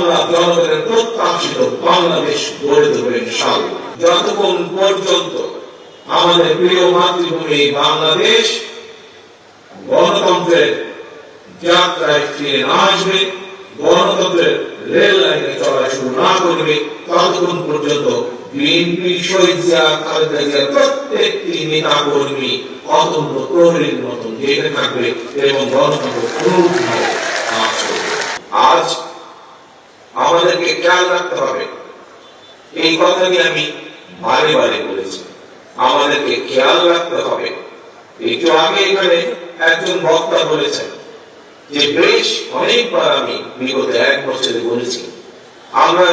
বাংলা জনগণের প্রত্যাশিত বাংলাদেশ গড়ে তুলবে ইনশাআল্লাহ। যতক্ষণ পর্যন্ত আমাদের প্রিয় মাতৃভূমি বাংলাদেশ গণতন্ত্রের যাত্রায় ফিরে না আসবে, গণতন্ত্রের রেল লাইনে চলা শুরু না করবে, ততক্ষণ পর্যন্ত বিএনপি, শহীদ জিয়া, খালেদা জিয়ার প্রত্যেকটি নেতা কর্মী অতন্ত্র প্রহরীর মতন জেগে থাকবে এবং গণতন্ত্র পুনরুদ্ধারে আজ খেয়াল রাখতে হবে। এই কথাটি আমি বারে বারে বলেছি। আমাদেরকে খেয়াল রাখতে হবে। একটু আগে এখানে একজন বক্তা বলেছেন যে, বেশ অনেকবার আমি বিগত এক বছরে বলেছি, আমরা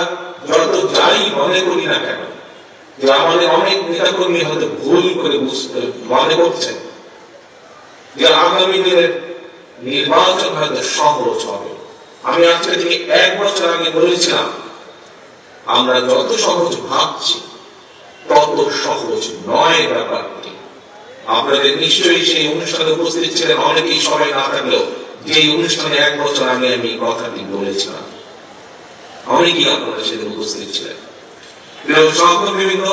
যত যাই মনে করি না কেন, যে আমাদের অনেক নেতাকর্মী হয়তো ভুল করে বুঝতে মনে করছেন যে আগামী দিনের নির্বাচন হয়তো সহজ হবে। আমি আজকে থেকে এক বছর আগে বলেছিলাম আমরা যত সহজ ভাবছি, তত সহজ নয় ব্যাপারটি আপনাদের নিশ্চয়ই সেই অনুষ্ঠানে উপস্থিত ছিলেন অনেকেই, সবাই না থাকলেও যে অনুষ্ঠানে এক বছর আগে আমি কথাটি বলেছিলাম, অনেকেই আপনারা সেদিন উপস্থিত ছিলেন। সহকর্মীবৃন্দ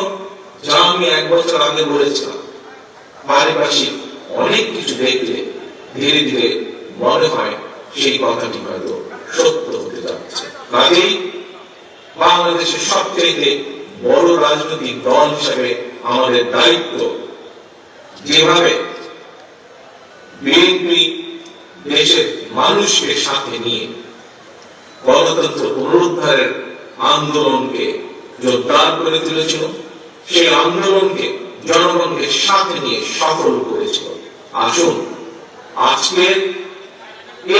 যা আমি এক বছর আগে বলেছিলাম, পারিপার্শ্বিক অনেক কিছু দেখলে ধীরে ধীরে মনে হয় সেই কথাটি হয়তো সত্য হতে যাচ্ছে। কাজেই বাংলাদেশের সবচেয়ে বড় রাজনৈতিক দল হিসেবে আমাদের দায়িত্ব যেভাবে বিএনপি দেশের মানুষকে সাথে নিয়ে গণতন্ত্র পুনরুদ্ধারের আন্দোলনকে জোরদার করে তুলেছিল, সেই আন্দোলনকে জনগণকে সাথে নিয়ে সফল করেছিল। আসুন, আজকের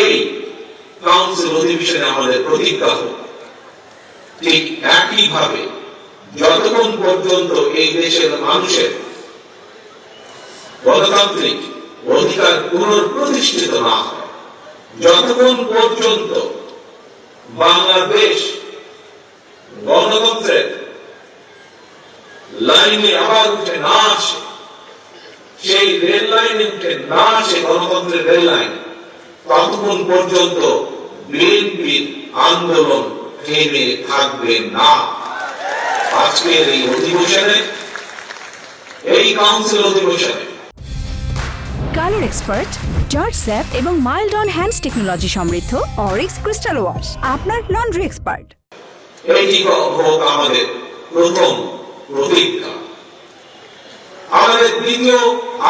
এই কাউন্সিল অধিবেশনে আমাদের প্রতিজ্ঞা হোক। একইভাবে যতক্ষণ পর্যন্ত এই দেশের মানুষের গণতান্ত্রিক অধিকার পুনঃপ্রতিষ্ঠিত না হয়, যতক্ষণ পর্যন্ত বাংলাদেশ গণতন্ত্রের লাইনে আবার উঠে না আসে, সেই রেল লাইনে উঠে না আসে গণতন্ত্রের রেল লাইন, ততক্ষণ পর্যন্ত বিএনপির আন্দোলন থেমে থাকবে না। আজকের এই অধিবেশনে এই কাউন্সিল অধিবেশনে। কালার এক্সপার্ট জর্জ স্যাপ এবং মাইল্ড অন হ্যান্ডস টেকনোলজি সমৃদ্ধ অরিক্স ক্রিস্টাল ওয়াশ আপনার লন্ড্রি এক্সপার্ট। এটি হোক আমাদের প্রথম প্রতিজ্ঞা। আমাদের দ্বিতীয়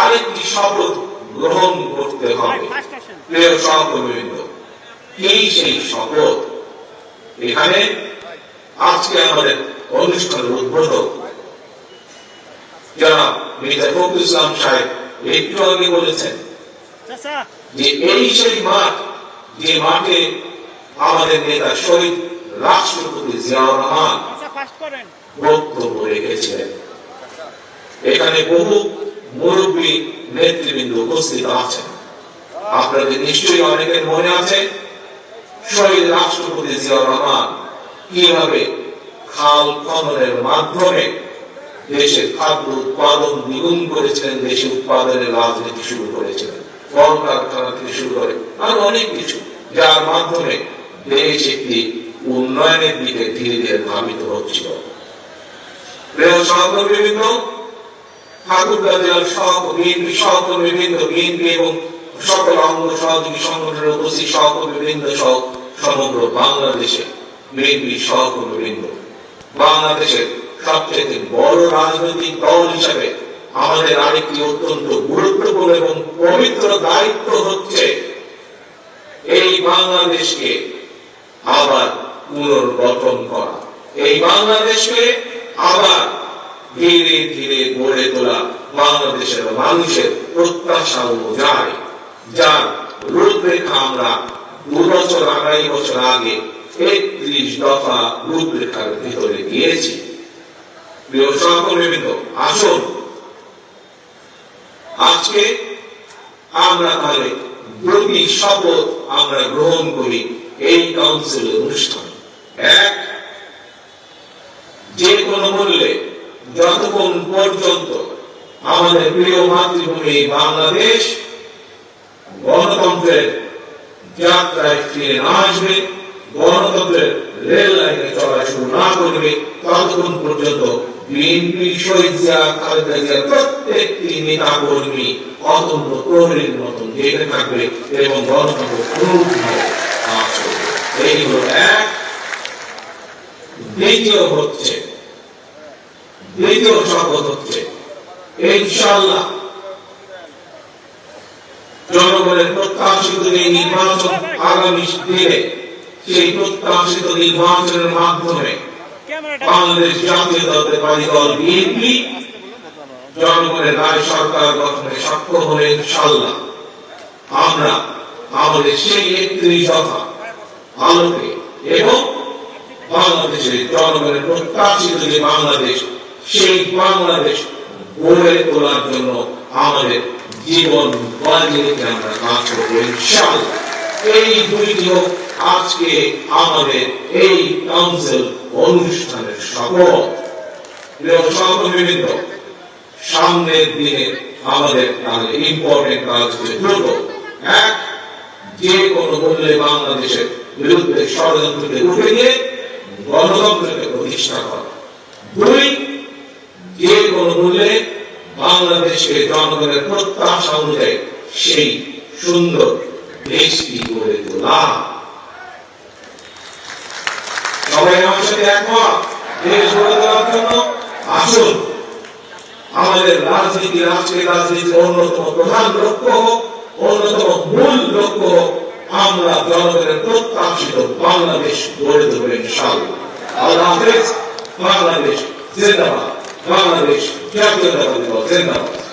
আরেকটি শপথ গ্রহণ করতে হবে। প্রিয় সহকর্মীবৃন্দ কি সেই শপথ? এখানে আজকে আমাদের অনুষ্ঠানের উদ্বোধক যারা মির্জা ফখরুল ইসলাম সাহেব। একটু আগে বলেছেন যে এই সেই মাঠ, যে মাঠে আমাদের নেতা শহীদ রাষ্ট্রপতি জিয়াউর রহমান বক্তব্য রেখেছিলেন। এখানে বহু মুরব্বী নেতৃবৃন্দ উপস্থিত আছেন। আপনাদের নিশ্চয়ই অনেকের মনে আছে শহীদ রাষ্ট্রপতি জিয়াউর রহমান কীভাবে খাল খননের মাধ্যমে দেশের খাদ্য উৎপাদন দ্বিগুণ করেছিলেন দেশে উৎপাদনের রাজনীতি শুরু করেছিলেন কলকারখানা থেকে শুরু করে আর অনেক কিছু, যার মাধ্যমে দেশ একটি উন্নয়নের দিকে ধীরে ধীরে ধাবিত হচ্ছিল। সহকর্মীবৃন্দ ঠাকুরদা জেলার সহ, বিএনপি সহকর্মীবৃন্দ বিএনপি এবং সকল অঙ্গ সহযোগী সংগঠনের উপস্থিত সহকর্মীবৃন্দ সহ সমগ্র বাংলাদেশে বিএনপি সহকর্মীবৃন্দ। বাংলাদেশের সবচেয়ে বড় রাজনৈতিক দল হিসাবে আমাদের আরেকটি অত্যন্ত গুরুত্বপূর্ণ এবং পবিত্র দায়িত্ব হচ্ছে এই বাংলাদেশকে আবার পুনর্গঠন করা। এই বাংলাদেশকে আবার ধীরে ধীরে গড়ে তোলা বাংলাদেশের মানুষের প্রত্যাশা অনুযায়ী যার রূপরেখা আমরা দু বছর আড়াই বছর আগে একত্রিশ দফা রূপরেখার ভিতরে দিয়েছি। প্রিয় সহকর্মীবৃন্দ, আসুন। আজকে আমরা তাহলে দুটি শপথ আমরা গ্রহণ করি এই কাউন্সিল অনুষ্ঠানে। এক, যে কোনো মূল্যে যতক্ষণ পর্যন্ত আমাদের প্রিয় মাতৃভূমি বাংলাদেশ গণতন্ত্রের যাত্রায় ফিরে না আসবে, গণতন্ত্রের রেল লাইনে চলা শুরু না করবে ততক্ষণ পর্যন্ত বিএনপি, শহীদ খালেদা জিয়া প্রত্যেকটি নেতা কর্মী অতন্ত প্রহরীর মতন জেগে থাকবে এবং গণতন্ত্র পুনরুদ্ধারে কাজ এই হলো এক। দ্বিতীয় হচ্ছে, দ্বিতীয় শপথ হচ্ছে ইনশাল্লাহ জনগণের প্রত্যাশিত এই নির্বাচন আগামী দিনে সেই প্রত্যাশিত নির্বাচনের মাধ্যমে বাংলাদেশ জাতীয়তাবাদী দল বিএনপি জনগণের রায় সরকার গঠনে সক্ষম হলে ইনশাল্লাহ আমরা আমাদের সেই একত্রিশ দফা আলোকে এবং বাংলাদেশের জনগণের প্রত্যাশিত যে বাংলাদেশ সেই বাংলাদেশ গড়ে তোলার জন্য আমাদের জীবন আমরা করব এই হোক আজকে আমাদের এই কাউন্সিল অনুষ্ঠানের শপথ সামনের দিনে আমাদের তাহলে ইম্পর্টেন্ট কাজ হচ্ছে দ্রুত এক, যে কোনো মূল্যে বাংলাদেশের বিরুদ্ধে ষড়যন্ত্রকে উঠে গিয়ে গণতন্ত্রকে প্রতিষ্ঠা করা। দুই যে কোনো মূল্যে বাংলাদেশকে জনগণের প্রত্যাশা অনুযায়ী সেই সুন্দর দেশটি গড়ে তোলা। সবাই আমার সাথে একমত, দেশ গড়ে তোলার জন্য আসুন। আমাদের রাজনীতি, রাষ্ট্রের অন্যতম প্রধান লক্ষ্য হোক, অন্যতম মূল লক্ষ্য হোক, আমরা জনগণের প্রত্যাশিত বাংলাদেশ গড়ে তুলব ইনশাআল্লাহ। আল্লাহ হাফেজ, বাংলাদেশ জিন্দাবাদ। বাংলাদেশ জাতীয়তাবাদী দল জিন্দাবাদ